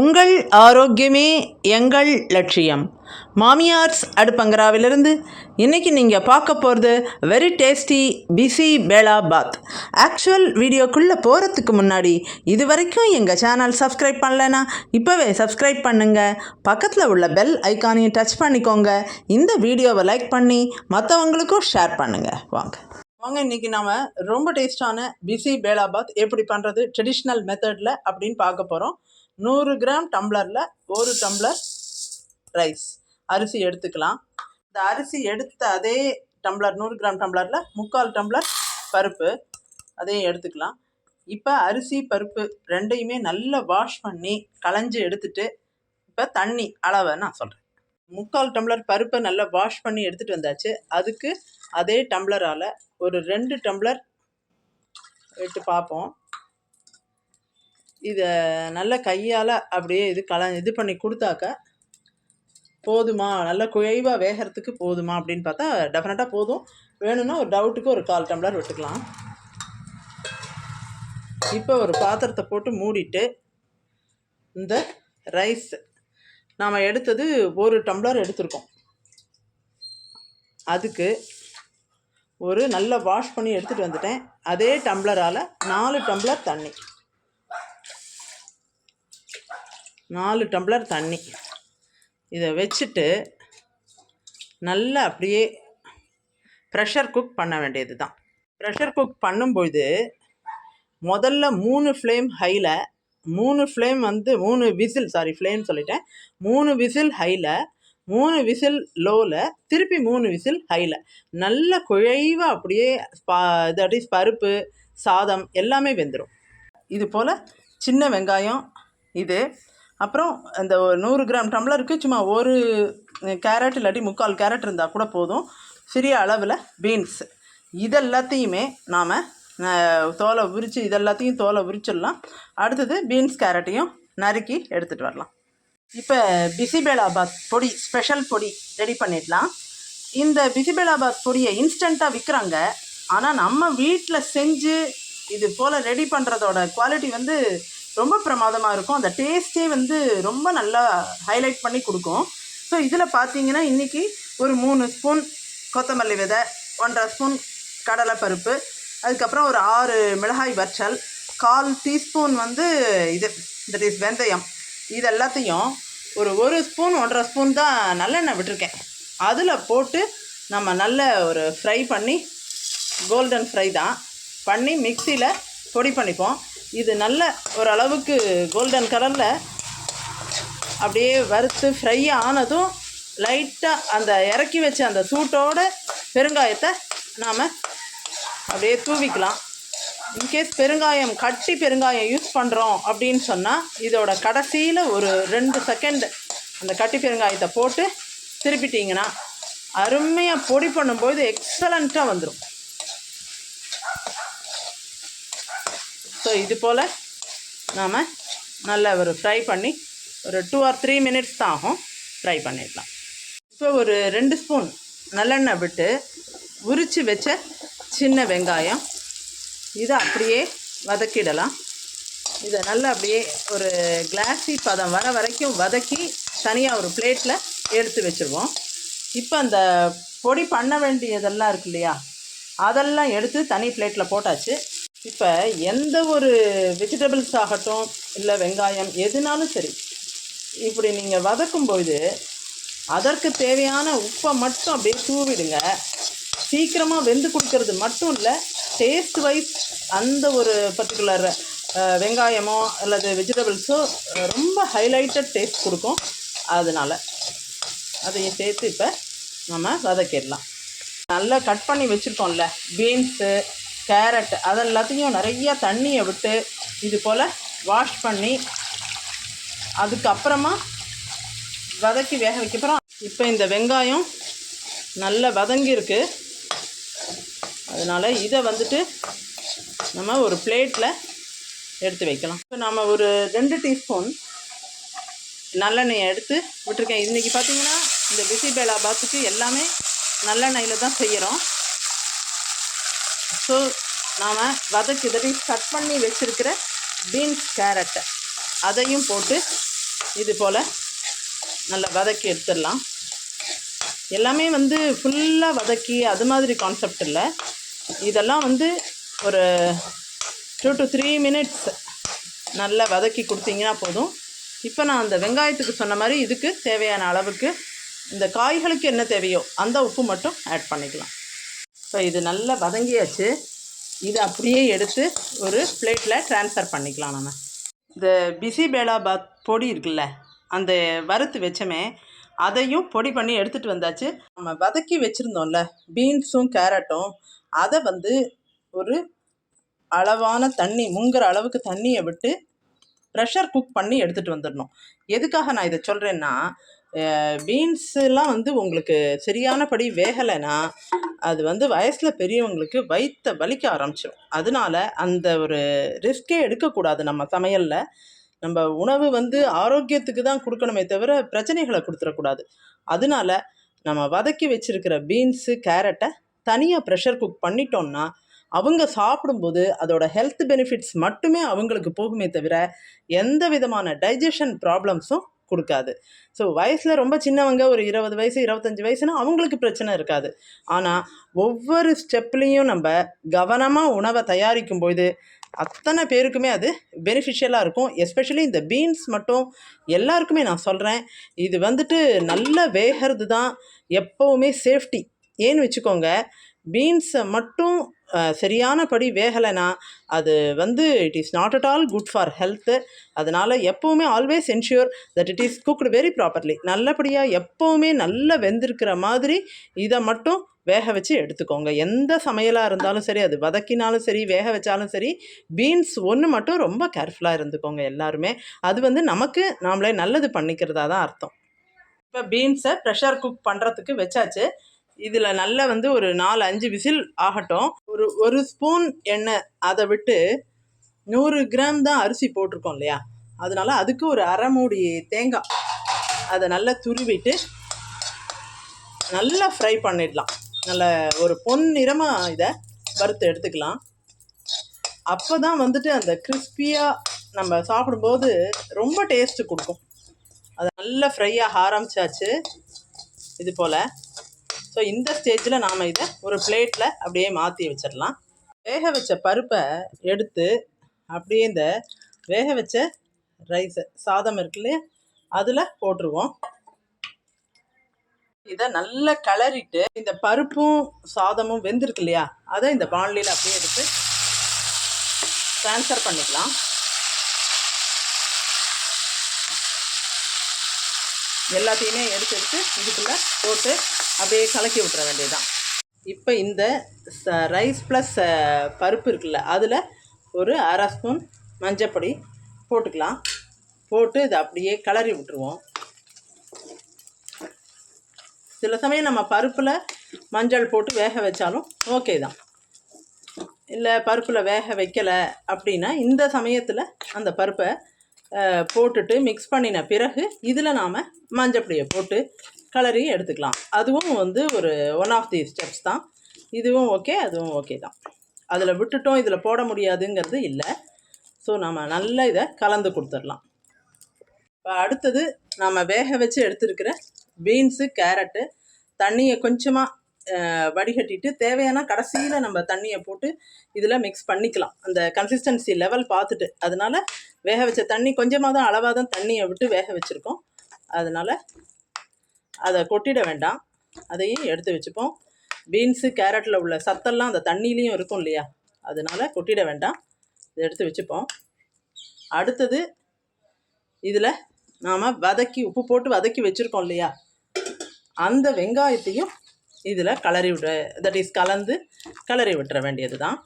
உங்கள் ஆரோக்கியமே எங்கள் லட்சியம். மாமியார்ஸ் அடுப்பங்கராவிலிருந்து இன்றைக்கி நீங்கள் பார்க்க போகிறது very tasty bisi bele bath actual வீடியோக்குள்ளே போகிறதுக்கு முன்னாடி இது வரைக்கும் எங்கள் சேனல் சப்ஸ்கிரைப் பண்ணலைன்னா இப்போவே சப்ஸ்கிரைப் பண்ணுங்கள் பக்கத்தில் உள்ள பெல் ஐக்கானையும் டச் பண்ணிக்கோங்க. இந்த வீடியோவை லைக் பண்ணி மற்றவங்களுக்கும் ஷேர் பண்ணுங்கள் வாங்க. வாங்க இன்றைக்கி நாம் ரொம்ப டேஸ்டான பிசி பேலாபாத் எப்படி பண்ணுறது ட்ரெடிஷ்னல் மெத்தடில் அப்படின்னு பார்க்க போகிறோம் நூறு கிராம் டம்ளரில் ஒரு டம்ளர் ரைஸ். அரிசி எடுத்துக்கலாம். இந்த அரிசி எடுத்த அதே டம்ளர் நூறு கிராம் டம்ளரில் முக்கால் டம்ளர் பருப்பு. அதையும் எடுத்துக்கலாம். இப்போ அரிசி பருப்பு ரெண்டையுமே நல்லா வாஷ் பண்ணி களைஞ்சி எடுத்துட்டு இப்போ தண்ணி அளவை நான் சொல்கிறேன் முக்கால் டம்ளர் பருப்பை நல்லா வாஷ் பண்ணி எடுத்துகிட்டு வந்தாச்சு. அதுக்கு அதே டம்ளரால் ஒரு ரெண்டு டம்ளர் விட்டு பார்ப்போம். இதை நல்ல கையால் அப்படியே இது கல இது பண்ணி கொடுத்தாக்க போதுமா? நல்ல குழைவாக வேகிறதுக்கு போதுமா? அப்படின்னு பார்த்தா டெஃபினட்டாக போதும். வேணும்னா ஒரு டவுட்டுக்கு ஒரு கால் டம்ளர் விட்டுக்கலாம். இப்போ ஒரு பாத்திரத்தை போட்டு மூடிட்டு இந்த ரைஸ் நாம் எடுத்தது ஒரு டம்ளர் எடுத்திருக்கோம். அதுக்கு ஒரு நல்ல வாஷ் பண்ணி எடுத்துகிட்டு வந்துட்டேன். அதே டம்ளரால் நாலு டம்ளர் தண்ணி. நாலு டம்ளர் தண்ணி. இதை வச்சுட்டு நல்லா அப்படியே ப்ரெஷர் குக் பண்ண வேண்டியது தான் ப்ரெஷர் குக் பண்ணும்பொழுது முதல்ல மூணு ஃப்ளேம் ஹையில் மூணு ஃப்ளேம் வந்து மூணு விசில் சாரி ஃப்ளேம் சொல்லிட்டேன். மூணு விசில் ஹையில் மூணு விசில் லோவில் திருப்பி மூணு விசில் ஹையில் நல்ல குழைவாக அப்படியே பா பருப்பு சாதம் எல்லாமே வெந்துடும் இது போல் சின்ன வெங்காயம் இது அப்புறம் அந்த ஒரு நூறு கிராம் டம்ளருக்கு சும்மா ஒரு கேரட் இல்லாட்டி முக்கால் கேரட் இருந்தால் கூட போதும். சிறிய அளவில் பீன்ஸ். இதெல்லாத்தையுமே நாம் தோலை உரித்து இதெல்லாத்தையும் தோலை உரிச்சிடலாம். அடுத்தது பீன்ஸ் கேரட்டையும் நறுக்கி எடுத்துகிட்டு வரலாம். இப்போ பிசிபேலாபாத் பொடி ஸ்பெஷல் பொடி ரெடி பண்ணிடலாம். இந்த பிசிபேலாபாத் பொடியை இன்ஸ்டண்ட்டாக விற்கிறாங்க ஆனால் நம்ம வீட்டில் செஞ்சு இது போல் ரெடி பண்ணுறதோட குவாலிட்டி வந்து ரொம்ப பிரமாதமாக இருக்கும். அந்த டேஸ்ட்டே வந்து ரொம்ப நல்லா ஹைலைட் பண்ணி கொடுக்கும். ஸோ இதில் பார்த்தீங்கன்னா இன்றைக்கி ஒரு மூணு ஸ்பூன் கொத்தமல்லி விதை ஒன்றரை ஸ்பூன் கடலைப்பருப்பு அதுக்கப்புறம் ஒரு ஆறு மிளகாய் வற்றல் கால் டீஸ்பூன் வந்து இது தட் இஸ் வெந்தயம். இது எல்லாத்தையும் ஒரு ஒரு ஸ்பூன் ஒன்றரை ஸ்பூன் தான் நல்லெண்ணெய் விட்டுருக்கேன். அதில் போட்டு நம்ம நல்ல ஒரு ஃப்ரை பண்ணி கோல்டன் ஃப்ரை தான். பண்ணி மிக்சியில் பொடி பண்ணிப்போம். இது நல்ல ஓரளவுக்கு கோல்டன் கலரில் அப்படியே வறுத்து ஃப்ரை ஆனதும் லைட்டாக அந்த இறக்கி வச்ச அந்த சூட்டோட பெருங்காயத்தை நாம் அப்படியே தூவிக்கலாம். இன்கேஸ் பெருங்காயம் கட்டி பெருங்காயம் யூஸ் பண்ணுறோம் அப்படின்னு சொன்னால் இதோட கடைசியில் ஒரு ரெண்டு செகண்ட் அந்த கட்டி பெருங்காயத்தை போட்டு திருப்பிட்டிங்கன்னா அருமையாக பொடி பண்ணும்போது எக்ஸலண்ட்டாக வந்துடும் ஸோ இது போல் நாம் நல்ல ஒரு ஃப்ரை பண்ணி ஒரு டூ ஆர் த்ரீ மினிட்ஸ் தான் ஆகும். ஃப்ரை பண்ணிடலாம். இப்போ ஒரு ரெண்டு ஸ்பூன் நல்லெண்ணெய் விட்டு உரித்து வச்ச சின்ன வெங்காயம். இதை அப்படியே வதக்கிடலாம். இதை நல்லா அப்படியே ஒரு கிளாஸி பதம் வர வரைக்கும் வதக்கி தனியாக ஒரு பிளேட்டில் எடுத்து வச்சுருவோம். இப்போ அந்த பொடி பண்ண வேண்டியதெல்லாம் இருக்கு இல்லையா? அதெல்லாம் எடுத்து தனி பிளேட்டில் போட்டாச்சு. இப்போ எந்த ஒரு வெஜிடபிள்ஸ் ஆகட்டும் இல்லை வெங்காயம் எதுனாலும் சரி இப்படி நீங்கள் வதக்கும்போது அதற்கு தேவையான உப்பை மட்டும் அப்படியே தூவிடுங்க. சீக்கிரமாக வெந்து கொடுக்கறது மட்டும் இல்லை டேஸ்ட் வைஸ் அந்த ஒரு பர்டிகுலர் வெங்காயமோ அல்லது வெஜிடபிள்ஸோ ரொம்ப ஹைலைட்டட் டேஸ்ட் கொடுக்கும். அதனால் அதையும் சேர்த்து இப்போ நம்ம வதக்கிடலாம். நல்லா கட் பண்ணி வச்சுருக்கோம்ல பீன்ஸு கேரட் அதெல்லாத்தையும் நிறைய தண்ணியை விட்டு இது போல் வாஷ் பண்ணி அதுக்கப்புறமா வதக்கி வேக வைக்கப்புறம் இப்போ இந்த வெங்காயம் நல்லா வதங்கியிருக்கு. அதனால் இதை வந்துட்டு நம்ம ஒரு பிளேட்டில் எடுத்து வைக்கலாம். இப்போ நம்ம ஒரு ரெண்டு டீஸ்பூன் நல்லெண்ணெயை எடுத்து விட்டுருக்கேன். இன்றைக்கி பார்த்தீங்கன்னா இந்த பிசிபேலா பாத்துக்கு எல்லாமே நல்லெண்ணெயில் தான் செய்கிறோம் ஸோ நாம் வதக்கி கட் பண்ணி வச்சுருக்கிற பீன்ஸ் கேரட்டை அதையும் போட்டு இது போல் நல்லா வதக்கி எடுத்துடலாம். எல்லாமே வந்து ஃபுல்லாக வதக்கி அது மாதிரி கான்செப்ட் இல்லை. இதெல்லாம் வந்து ஒரு டூ டு த்ரீ மினிட்ஸ் நல்லா வதக்கி கொடுத்தீங்கன்னா போதும். இப்போ நான் அந்த வெங்காயத்துக்கு சொன்ன மாதிரி இதுக்கு தேவையான அளவுக்கு இந்த காய்களுக்கு என்ன தேவையோ அந்த உப்பு மட்டும் ஆட் பண்ணிக்கலாம். ஸோ இது நல்லா வதங்கியாச்சு. இது அப்படியே எடுத்து ஒரு பிளேட்டில் ட்ரான்ஸ்ஃபர் பண்ணிக்கலாம் நம்ம. இந்த பிசி பேலாபாத் பொடி இருக்குல்ல அந்த வறுத்து வச்சமே அதையும் பொடி பண்ணி எடுத்துகிட்டு வந்தாச்சு. நம்ம வதக்கி வச்சுருந்தோம்ல பீன்ஸும் கேரட்டும் அதை வந்து ஒரு அளவான தண்ணி முங்குற அளவுக்கு தண்ணியை விட்டு ப்ரெஷர் குக் பண்ணி எடுத்துகிட்டு வந்துடணும். எதுக்காக நான் இதை சொல்கிறேன்னா பீன்ஸுலாம் வந்து உங்களுக்கு சரியானபடி வேகலைன்னா அது வந்து வயசில் பெரியவங்களுக்கு வயிற்ற வலிக்க ஆரம்பிச்சிடும் அதனால அந்த ஒரு ரிஸ்க்கே எடுக்கக்கூடாது நம்ம சமையலில். நம்ம உணவு வந்து ஆரோக்கியத்துக்கு தான் கொடுக்கணுமே தவிர பிரச்சனைகளை கொடுத்துடக்கூடாது. அதனால நம்ம வதக்கி வச்சுருக்கிற பீன்ஸு கேரட்டை தனியாக ப்ரெஷர் குக் பண்ணிட்டோம்னா அவங்க சாப்பிடும்போது அதோட ஹெல்த் பெனிஃபிட்ஸ் மட்டுமே அவங்களுக்கு போகுமே தவிர எந்த விதமான டைஜஷன் ப்ராப்ளம்ஸும் கொடுக்காது. ஸோ வயசில் ரொம்ப சின்னவங்க ஒரு இருபது வயசு இருபத்தஞ்சி வயசுனா அவங்களுக்கு பிரச்சனை இருக்காது. ஆனால் ஒவ்வொரு ஸ்டெப்லேயும் நம்ம கவனமாக உணவை தயாரிக்கும் பொழுது அத்தனை பேருக்குமே அது பெனிஃபிஷியலாக இருக்கும். எஸ்பெஷலி இந்த பீன்ஸ் மட்டும் எல்லாருக்குமே நான் சொல்கிறேன் இது வந்துட்டு நல்ல வேகிறது தான் எப்போவுமே சேஃப்டி ஏன்னு வச்சுக்கோங்க பீன்ஸை மட்டும் சரியானபடி வேகலைன்னா அது வந்து it is not at all good for health அதனால் எப்போவுமே always ensure that it is cooked very properly நல்லபடியாக எப்போவுமே நல்லா வெந்திருக்கிற மாதிரி இதை மட்டும் வேக வச்சு எடுத்துக்கோங்க. எந்த சமையலாக இருந்தாலும் சரி அது வதக்கினாலும் சரி வேக வச்சாலும் சரி பீன்ஸ் ஒன்று மட்டும் ரொம்ப கேர்ஃபுல்லாக இருந்துக்கோங்க எல்லாருமே. அது வந்து நமக்கு நாமளே நல்லது பண்ணிக்கிறதா தான் அர்த்தம். இப்போ பீன்ஸை ப்ரெஷர் குக் பண்ணுறதுக்கு வச்சாச்சு. இதில் நல்லா வந்து ஒரு நாலு அஞ்சு விசில் ஆகட்டும். ஒரு ஒரு ஸ்பூன் எண்ணெய் அதை விட்டு நூறு கிராம் தான் அரிசி போட்டிருக்கோம் இல்லையா? அதனால அதுக்கு ஒரு அரை மூடி தேங்காய். அதை நல்லா துருவிட்டு நல்லா ஃப்ரை பண்ணிடலாம். நல்ல ஒரு பொன் நிறமாக இதை வறுத்து எடுத்துக்கலாம். அப்போ தான் வந்துட்டு அந்த கிறிஸ்பியாக நம்ம சாப்பிடும்போது ரொம்ப டேஸ்ட்டு கொடுக்கும். அது நல்லா ஃப்ரையாக ஆரம்பிச்சாச்சு. இது போல். ஸோ இந்த ஸ்டேஜில் நாம் இதை ஒரு பிளேட்டில் அப்படியே மாற்றி வச்சிடலாம். வேக வச்ச பருப்பை எடுத்து அப்படியே இந்த வேக வச்ச ரைஸை சாதம் இருக்கு இல்லையா? அதில் போட்டுருவோம். இதை நல்லா கிளறிட்டு இந்த பருப்பும் சாதமும் வெந்திருக்கு இல்லையா? அதை இந்த பாண்லியில் அப்படியே எடுத்து ட்ரான்ஸ்ஃபர் பண்ணிக்கலாம். எல்லாத்தையுமே எடுத்து எடுத்து இதுக்குள்ளே போட்டு அப்படியே கலக்கி விட்டுற வேண்டியதுதான். இப்போ இந்த ரைஸ் ப்ளஸ் பருப்பு இருக்குல்ல அதில் ஒரு அரை ஸ்பூன் மஞ்சப்பொடி போட்டுக்கலாம். போட்டு இதை அப்படியே கிளறி விட்டுருவோம். சில சமயம் நம்ம பருப்பில் மஞ்சள் போட்டு வேக வச்சாலும் ஓகே தான். இல்லை பருப்பில் வேக வைக்கலை அப்படின்னா இந்த சமயத்தில் அந்த பருப்பை போட்டுட்டு மிக்ஸ் பண்ணின பிறகு இதில் நாம் மஞ்சப்பொடியை போட்டு கலரி எடுத்துக்கலாம். அதுவும் வந்து ஒரு ஒன் ஆஃப் தி ஸ்டெப்ஸ் தான். இதுவும் ஓகே அதுவும் ஓகே தான். அதில் விட்டுட்டோம் இதில் போட முடியாதுங்கிறது இல்லை. ஸோ நம்ம நல்லா இதை கலந்து கொடுத்துடலாம். இப்போ அடுத்தது நாம் வேக வச்சு எடுத்துருக்கிற பீன்ஸு கேரட்டு தண்ணியை கொஞ்சமாக வடிகட்டிட்டு தேவையான கடைசியில் நம்ம தண்ணியை போட்டு இதில் மிக்ஸ் பண்ணிக்கலாம். அந்த கன்சிஸ்டன்சி லெவல் பார்த்துட்டு. அதனால் வேக வச்ச தண்ணி கொஞ்சமாக தான் அளவாக தான் தண்ணியை விட்டு வேக வச்சுருக்கோம். அதனால் அதை கொட்டிட வேண்டாம். அதையும் எடுத்து வச்சுப்போம். பீன்ஸு கேரட்டில் உள்ள சத்தெல்லாம் அந்த தண்ணியிலையும் இருக்கும் இல்லையா? அதனால் கொட்டிட வேண்டாம். இதை எடுத்து வச்சுப்போம். அடுத்தது இதில் நாம் வதக்கி உப்பு போட்டு வதக்கி வச்சுருக்கோம் இல்லையா? அந்த வெங்காயத்தையும் இதில் கலரி விட தட் இஸ் கலந்து கலரி விட்டுற வேண்டியது தான்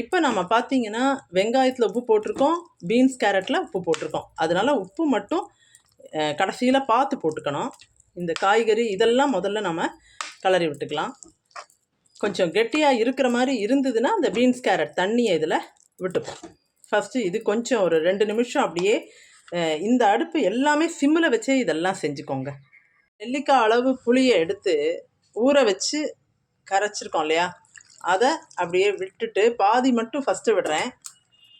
இப்போ நம்ம பார்த்தீங்கன்னா வெங்காயத்தில் உப்பு போட்டிருக்கோம் பீன்ஸ் கேரட்டில் உப்பு போட்டிருக்கோம். அதனால உப்பு மட்டும் கடைசியில் பார்த்து போட்டுக்கணும். இந்த காய்கறி இதெல்லாம் முதல்ல நம்ம கலரி விட்டுக்கலாம். கொஞ்சம் கெட்டியாக இருக்கிற மாதிரி இருந்ததுன்னா அந்த பீன்ஸ் கேரட் தண்ணியை இதில் விட்டுப்போம் ஃபஸ்ட்டு இது கொஞ்சம் ஒரு ரெண்டு நிமிஷம் அப்படியே இந்த அடுப்பு எல்லாமே சிம்மில் வச்சே இதெல்லாம் செஞ்சுக்கோங்க. நெல்லிக்காய் அளவு புளியை எடுத்து ஊற வச்சு கரைச்சிருக்கோம் இல்லையா? அதை அப்படியே விட்டுட்டு பாதி மட்டும் ஃபஸ்ட்டு விடுறேன்.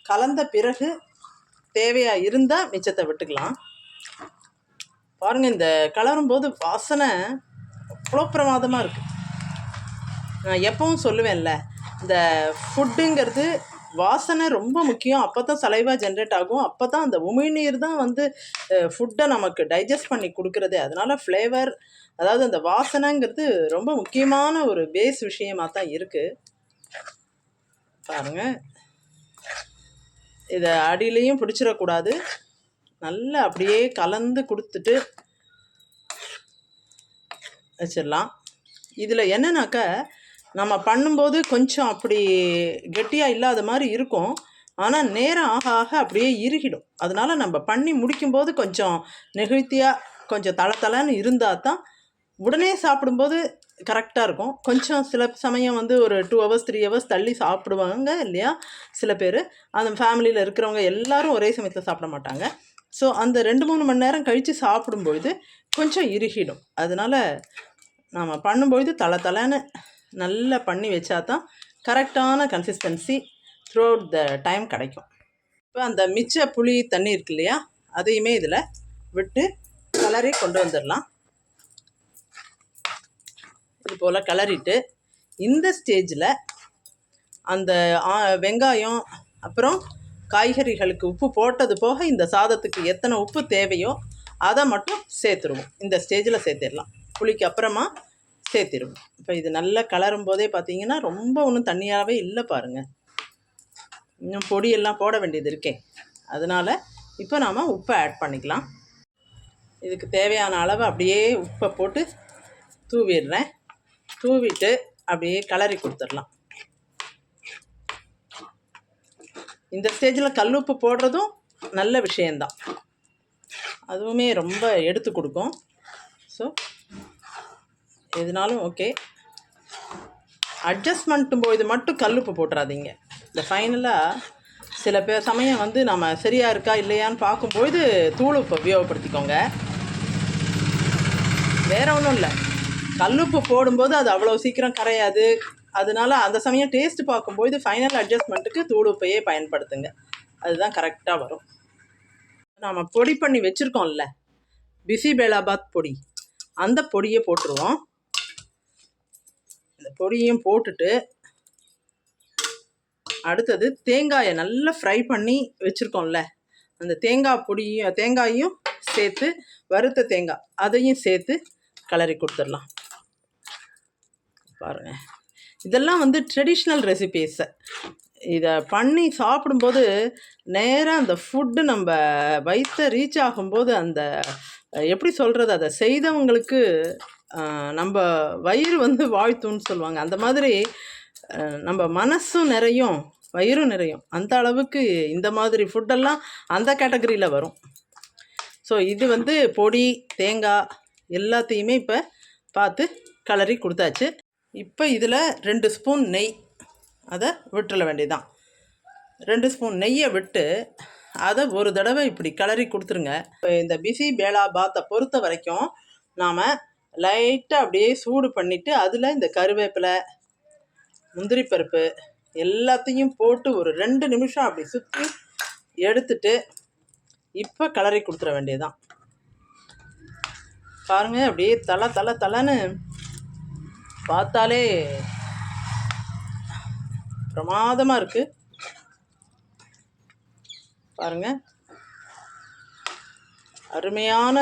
கலந்த பிறகு தேவையாக இருந்தால் மிச்சத்தை விட்டுக்கலாம். பாருங்கள் இந்த கலரும்போது வாசனை அவ்வளோ பிரமாதமாக இருக்குது நான் எப்பவும் சொல்லுவேன்ல இந்த ஃபுட்டுங்கிறது வாசனை ரொம்ப முக்கியம். அப்போ தான் சலைவா ஜென்ரேட் ஆகும். அப்போ தான் அந்த உமிழ்நீர் தான் வந்து ஃபுட்டை நமக்கு டைஜஸ்ட் பண்ணி கொடுக்குறது. அதனால் ஃப்ளேவர் அதாவது அந்த வாசனைங்கிறது ரொம்ப முக்கியமான ஒரு பேஸ் விஷயமாக தான் இருக்குது பாருங்கள் இதை அடியிலையும் பிடிச்சிடக்கூடாது. நல்லா அப்படியே கலந்து கொடுத்துட்டு வச்சிடலாம். இதில் என்னன்னாக்கா நம்ம பண்ணும்போது கொஞ்சம் அப்படி கெட்டியாக இல்லாத மாதிரி இருக்கும். ஆனால் நேரம் ஆக ஆக அப்படியே இறுகிடும் அதனால் நம்ம பண்ணி முடிக்கும்போது கொஞ்சம் நெகிழ்த்தியாக கொஞ்சம் தள தளன்னு இருந்தால் தான் உடனே சாப்பிடும்போது கரெக்டாக இருக்கும். கொஞ்சம் சில சமயம் வந்து ஒரு டூ ஹவர்ஸ் த்ரீ ஹவர்ஸ் தள்ளி சாப்பிடுவாங்க இல்லையா? சில பேர். அந்த ஃபேமிலியில் இருக்கிறவங்க எல்லாரும் ஒரே சமயத்தில் சாப்பிட மாட்டாங்க. ஸோ அந்த ரெண்டு மூணு மணி நேரம் கழித்து சாப்பிடும்பொழுது கொஞ்சம் இறுகிடும் அதனால் நாம் பண்ணும்பொழுது தலை தலைன்னு நல்லா பண்ணி வச்சா தான் கரெக்டான consistency throughout the time கிடைக்கும். இப்போ அந்த மிச்ச புளி தண்ணி இருக்கு இல்லையா அதையுமே இதில் விட்டு கலரி கொண்டு வந்துடலாம். இது போல் கலரிட்டு இந்த ஸ்டேஜில் அந்த வெங்காயம் அப்புறம் காய்கறிகளுக்கு உப்பு போட்டது போக இந்த சாதத்துக்கு எத்தனை உப்பு தேவையோ அதை மட்டும் சேர்த்துருவோம். இந்த ஸ்டேஜில் சேர்த்திடலாம். புளிக்கு அப்புறமா சேர்த்திருவோம் இப்போ இது நல்லா கலரும் போதே பார்த்தீங்கன்னா ரொம்ப ஒன்றும் தண்ணியாகவே இல்லை பாருங்கள் இன்னும் பொடியெல்லாம் போட வேண்டியது இருக்கே. அதனால் இப்போ நாம் உப்பை ஆட் பண்ணிக்கலாம். இதுக்கு தேவையான அளவு அப்படியே உப்பை போட்டு தூவிடுறேன். தூவிட்டு அப்படியே கலரி கொடுத்துடலாம். இந்த ஸ்டேஜில் கல்லுப்பு போடுறதும் நல்ல விஷயந்தான் அதுவுமே ரொம்ப எடுத்து கொடுக்கும். ஸோ எதுனாலும் ஓகே அட்ஜஸ்ட்மெண்ட்டும் போது மட்டும் கல்லுப்பு போட்டுறாதீங்க. இந்த ஃபைனலாக சில பேர் சமயம் வந்து நம்ம சரியாக இருக்கா இல்லையான்னு பார்க்கும்போது தூள் உப்பு உபயோகப்படுத்திக்கோங்க. வேற ஒன்றும் இல்லை. கல்லுப்பு போடும்போது அது அவ்வளோ சீக்கிரம் கரையாது. அதனால அந்த சமயம் டேஸ்ட் பார்க்கும்போது ஃபைனல் அட்ஜஸ்ட்மெண்ட்டுக்கு தூள் உப்பையே பயன்படுத்துங்க. அதுதான் கரெக்டாக வரும். நாம் பொடி பண்ணி வச்சுருக்கோம்ல. பிசி பேலாபாத் பொடி. அந்த பொடியை போட்டுருவோம். இந்த பொடியும் போட்டுட்டு அடுத்தது தேங்காயை நல்லா ஃப்ரை பண்ணி வச்சுருக்கோம்ல. அந்த தேங்காய் பொடியும் தேங்காயும் சேர்த்து வறுத்த தேங்காய் அதையும் சேர்த்து கலரி கொடுத்துடலாம். பாருங்கள் இதெல்லாம் வந்து ட்ரெடிஷ்னல் ரெசிபீஸை இதை பண்ணி சாப்பிடும்போது நேராக அந்த ஃபுட்டு நம்ம வயிற்ற ரீச் ஆகும்போது அந்த எப்படி சொல்கிறது அதை செய்தவங்களுக்கு நம்ம வயிறு வந்து வாழ்த்துன்னு சொல்லுவாங்க. அந்த மாதிரி நம்ம மனசும் நிறையும் வயிறும் நிறையும். அந்த அளவுக்கு இந்த மாதிரி ஃபுட்டெல்லாம் அந்த கேட்டகரியில் வரும். ஸோ இது வந்து பொடி தேங்காய் எல்லாத்தையுமே இப்போ பார்த்து கலரி கொடுத்தாச்சு. இப்போ இதில் ரெண்டு ஸ்பூன் நெய். அதை விட்டுற வேண்டியதான் ரெண்டு ஸ்பூன் நெய்யை விட்டு அதை ஒரு தடவை இப்படி கலரி கொடுத்துருங்க. இப்போ இந்த பிசி பேலா பாத்தை பொறுத்த வரைக்கும் நாம் லைட்டாக அப்படியே சூடு பண்ணிவிட்டு அதில் இந்த கருவேப்பிலை முந்திரி பருப்பு எல்லாத்தையும் போட்டு ஒரு ரெண்டு நிமிஷம் அப்படி சுற்றி எடுத்துட்டு இப்போ கலரி கொடுத்துட வேண்டியதுதான். பாருங்கள் அப்படியே தலை தலை தலைன்னு பார்த்தாலே பிரமாதமாக இருக்குது பாருங்க அருமையான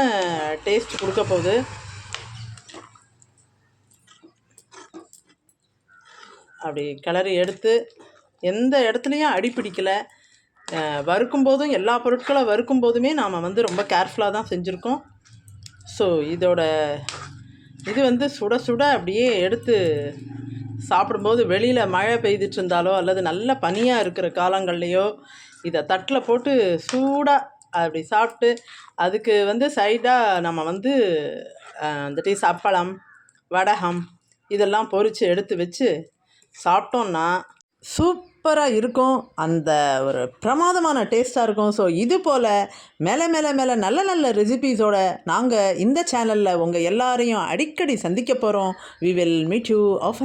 டேஸ்ட் கொடுக்க போகுது. அப்படி கிளறி எடுத்து எந்த இடத்துலையும் அடி பிடிக்கலை. வறுக்கும் போதும் எல்லா பொருட்களும் வறுக்கும் போதுமே நாம் வந்து ரொம்ப கேர்ஃபுல்லாக தான் செஞ்சுருக்கோம். ஸோ இதோட இது வந்து சுட சுட அப்படியே எடுத்து சாப்பிடும்போது வெளியில் மழை பெய்துட்டு இருந்தாலோ அல்லது நல்ல பனியாக இருக்கிற காலங்கள்லேயோ இதை தட்டில் போட்டு சூடாக அப்படி சாப்பிட்டு அதுக்கு வந்து சைடாக நம்ம வந்து அந்த இந்த டீ வடகம் இதெல்லாம் பொறித்து எடுத்து வச்சு சாப்பிட்டோன்னா சூப்பராக இருக்கும். அந்த ஒரு பிரமாதமான டேஸ்ட்டாக இருக்கும். ஸோ இது போல் மேலே மேலே மேலே நல்ல நல்ல ரெசிபீஸோட நாங்கள் இந்த சேனலில் உங்கள் எல்லாரையும் அடிக்கடி சந்திக்க போகிறோம் we will meet you of